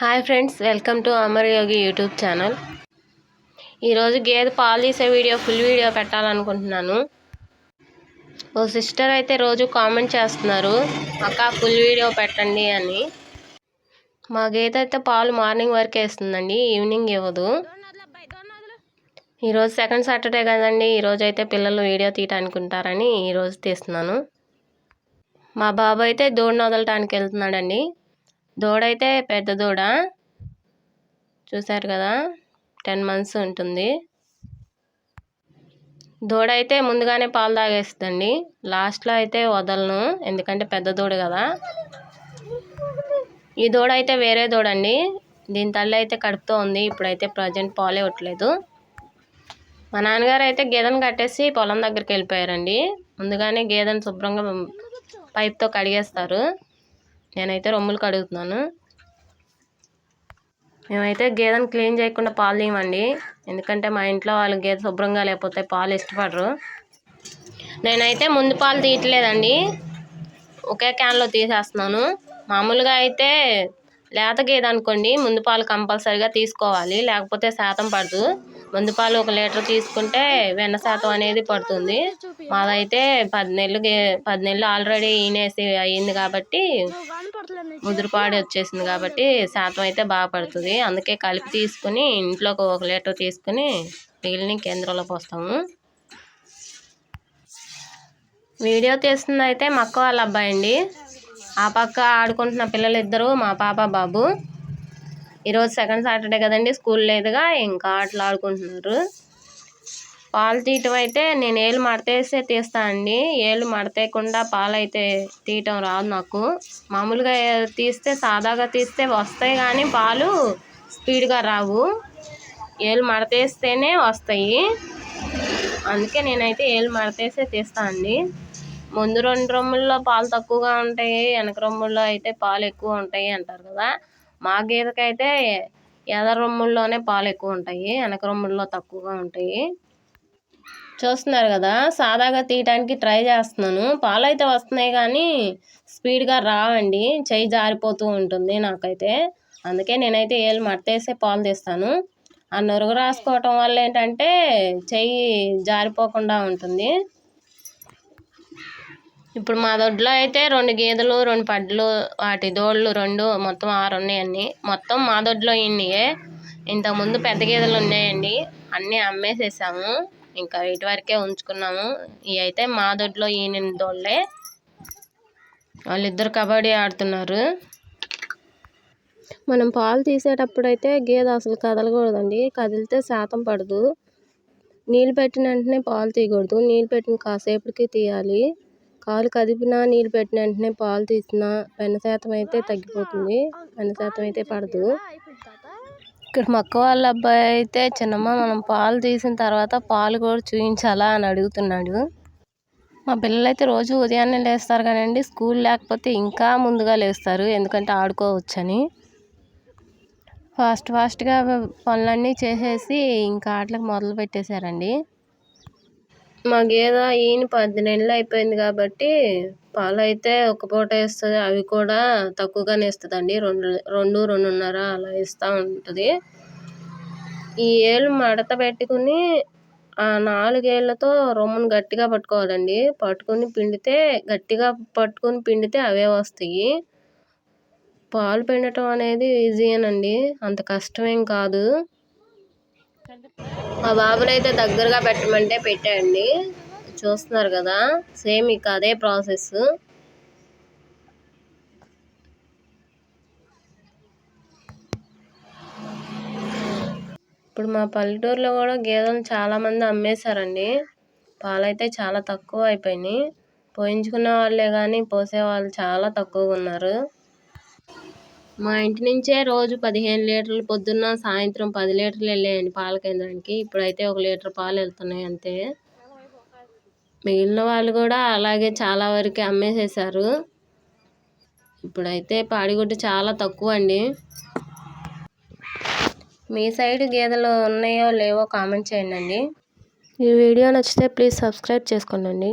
Hi friends welcome to Amar Yogi YouTube channel. ఈరోజు గేదె పాలు తీసే వీడియో ఫుల్ వీడియో పెట్టాలనుకుంటున్నాను. ఓ సిస్టర్ అయితే రోజు కామెంట్ చేస్తున్నారు అక్క ఫుల్ వీడియో పెట్టండి అని. మా గేదె అయితే పాలు మార్నింగ్ వరకు వేస్తుందండి ఈవినింగ్ ఇవ్వదు. ఈరోజు సెకండ్ సాటర్డే కదండి ఈరోజు అయితే పిల్లలు వీడియో తీయటానికి ఉంటారని ఈరోజు తీస్తున్నాను. మా బాబు అయితే దూడ వదలటానికి వెళ్తున్నాడండి. దూడైతే పెద్ద దూడ. చూసారు కదా? టెన్ మంత్స్ ఉంటుంది. దూడ అయితే ముందుగానే పాలు తాగేస్తుందండి. లాస్ట్లో అయితే వదలను ఎందుకంటే పెద్ద దూడ కదా. ఈ దూడ అయితే వేరే దూడ అండి దీని తల్లి అయితే కడుపుతో ఉంది ఇప్పుడైతే ప్రజెంట్ పాలే ఇవ్వట్లేదు. మా నాన్నగారు అయితే గేదెను కట్టేసి పొలం దగ్గరికి వెళ్ళిపోయారండి. ముందుగానే గేదెను శుభ్రంగా పైప్తో కడిగేస్తారు. నేనైతే రొమ్ములు కడుగుతున్నాను. మేమైతే గేదెను క్లీన్ చేయకుండా పాలు తీయమండి. ఎందుకంటే మా ఇంట్లో వాళ్ళు గేదె శుభ్రంగా లేకపోతే పాలు ఇష్టపడరు. నేనైతే ముందు పాలు తీయట్లేదండి. ఒకే క్యాన్లో తీసేస్తున్నాను. మామూలుగా అయితే లేత గేదె అనుకోండి ముందు పాలు కంపల్సరిగా తీసుకోవాలి. లేకపోతే శాతం పడదు. ముందు పాలు ఒక లీటర్ తీసుకుంటే వెన్న శాతం అనేది పడుతుంది. మాదైతే పది నెలలు పది నెలలు ఆల్రెడీ ఈనేసి అయ్యింది కాబట్టి ముదురుపాడి వచ్చేసింది కాబట్టి శాతం అయితే బాగా పడుతుంది. అందుకే కలిపి తీసుకుని ఇంట్లోకి ఒక లీటర్ తీసుకుని మిగిలిన కేంద్రంలో పోస్తాము. వీడియో తీస్తుంది అయితే మక్క వాళ్ళ అబ్బాయి అండి. ఆ పక్క ఆడుకుంటున్న పిల్లలు ఇద్దరు మా పాప బాబు. ఈరోజు సెకండ్ సాటర్డే కదండి స్కూల్ లేదుగా ఇంకా ఆటలు ఆడుకుంటున్నారు. పాలు తీయటం అయితే నేను ఏళ్ళు మడతేస్తే తీస్తానండి ఏళ్ళు మడతేయకుండా పాలు అయితే తీయటం రాదు నాకు. మామూలుగా తీస్తే సాదాగా తీస్తే వస్తాయి కానీ పాలు స్పీడ్గా రావు. ఏళ్ళు మడతేస్తేనే వస్తాయి. అందుకే నేనైతే ఏళ్ళు మడతేసే తీస్తానండి ముందు రెండు రొమ్ముల్లో పాలు తక్కువగా ఉంటాయి వెనక రొమ్ముల్లో అయితే పాలు ఎక్కువ ఉంటాయి అంటారు కదా. మా గేదెకైతే ఎద రొమ్ముల్లోనే పాలు ఎక్కువ ఉంటాయి వెనక రొమ్ముల్లో తక్కువగా ఉంటాయి. చూస్తున్నారు కదా సాదాగా తీయటానికి ట్రై చేస్తున్నాను. పాలు అయితే వస్తున్నాయి కానీ స్పీడ్గా రావండి. చెయ్యి జారిపోతూ ఉంటుంది నాకైతే. అందుకే నేనైతే ఏళ్ళు మట్టేసే పాలు తీస్తాను. ఆ నురుగు రాసుకోవటం వల్ల ఏంటంటే చెయ్యి జారిపోకుండా ఉంటుంది. ఇప్పుడు మా దొడ్లో అయితే రెండు గేదెలు రెండు పడ్లు వాటి దోళ్ళు రెండు మొత్తం ఆరు ఉన్నాయండి. మొత్తం మా దొడ్లో ఇన్నియే. ఇంతకుముందు పెద్ద గేదెలు ఉన్నాయండి. అన్నీ అమ్మేసేసాము. ఇంకా ఇటు వరకే ఉంచుకున్నాము. ఇవి అయితే మా దొడ్లో ఈయన దోళ్ళే వాళ్ళిద్దరు కబడ్డీ ఆడుతున్నారు. మనం పాలు తీసేటప్పుడు అయితే గేదె అసలు కదలకూడదండి. కదిలితే శాతం పడదు. నీళ్ళు పెట్టిన వెంటనే పాలు తీయకూడదు. నీళ్ళు పెట్టిన కాసేపటికి తీయాలి. కాలు కదిపినా నీళ్ళు పెట్టిన వెంటనే పాలు తీసినా వెన్న శాతం అయితే తగ్గిపోతుంది. పెన్న శాతం అయితే పడదు. ఇక్కడ మక్క వాళ్ళ అబ్బాయి అయితే చిన్నమ్మ మనం పాలు తీసిన తర్వాత పాలు కూడా చూయించాలా? అని అడుగుతున్నాడు. మా పిల్లలు అయితే రోజు ఉదయాన్నే లేస్తారు కానివ్వండి స్కూల్ లేకపోతే ఇంకా ముందుగా లేస్తారు ఎందుకంటే ఆడుకోవచ్చని. ఫాస్ట్ ఫాస్ట్గా పనులన్నీ చేసేసి ఇంకా ఆటలకు మొదలు పెట్టేశారండి మా గేదె ఈయన పది నెలలు అయిపోయింది కాబట్టి పాలు అయితే ఒక పూట ఇస్తుంది అవి కూడా తక్కువగానే ఇస్తుందండి రెండు రెండు రెండున్నర అలా ఇస్తూ ఉంటుంది. ఈ ఏళ్ళు మడత పెట్టుకుని ఆ నాలుగేళ్ళతో రొమ్మును గట్టిగా పట్టుకోవాలండి. పట్టుకుని పిండితే గట్టిగా పట్టుకుని పిండితే అవే వస్తాయి. పాలు పిండటం అనేది ఈజీయేనండి. అంత కష్టమేం కాదు. మా బాబునైతే దగ్గరగా పెట్టమంటే పెట్టండి. చూస్తున్నారు కదా సేమ్ ఇక అదే ప్రాసెస్. ఇప్పుడు మా పల్లెటూరులో కూడా గేదెలు చాలామంది అమ్మేశారండి. పాలైతే చాలా తక్కువ అయిపోయినాయి. పోయించుకున్న వాళ్ళే కానీ పోసే వాళ్ళు చాలా తక్కువగా ఉన్నారు. మా ఇంటి నుంచే రోజు పదిహేను లీటర్లు పొద్దున్న సాయంత్రం పది లీటర్లు వెళ్ళాయండి పాల కేంద్రానికి. ఇప్పుడైతే ఒక లీటర్ పాలు వెళ్తున్నాయి అంతే. మిగిలిన వాళ్ళు కూడా అలాగే చాలా వరకు అమ్మేసేసారు ఇప్పుడైతే పాడిగుడ్డు చాలా తక్కువ అండి మీ సైడ్ గేదెలు ఉన్నాయో లేవో కామెంట్ చేయండి ఈ వీడియో నచ్చితే ప్లీజ్ సబ్స్క్రైబ్ చేసుకోండి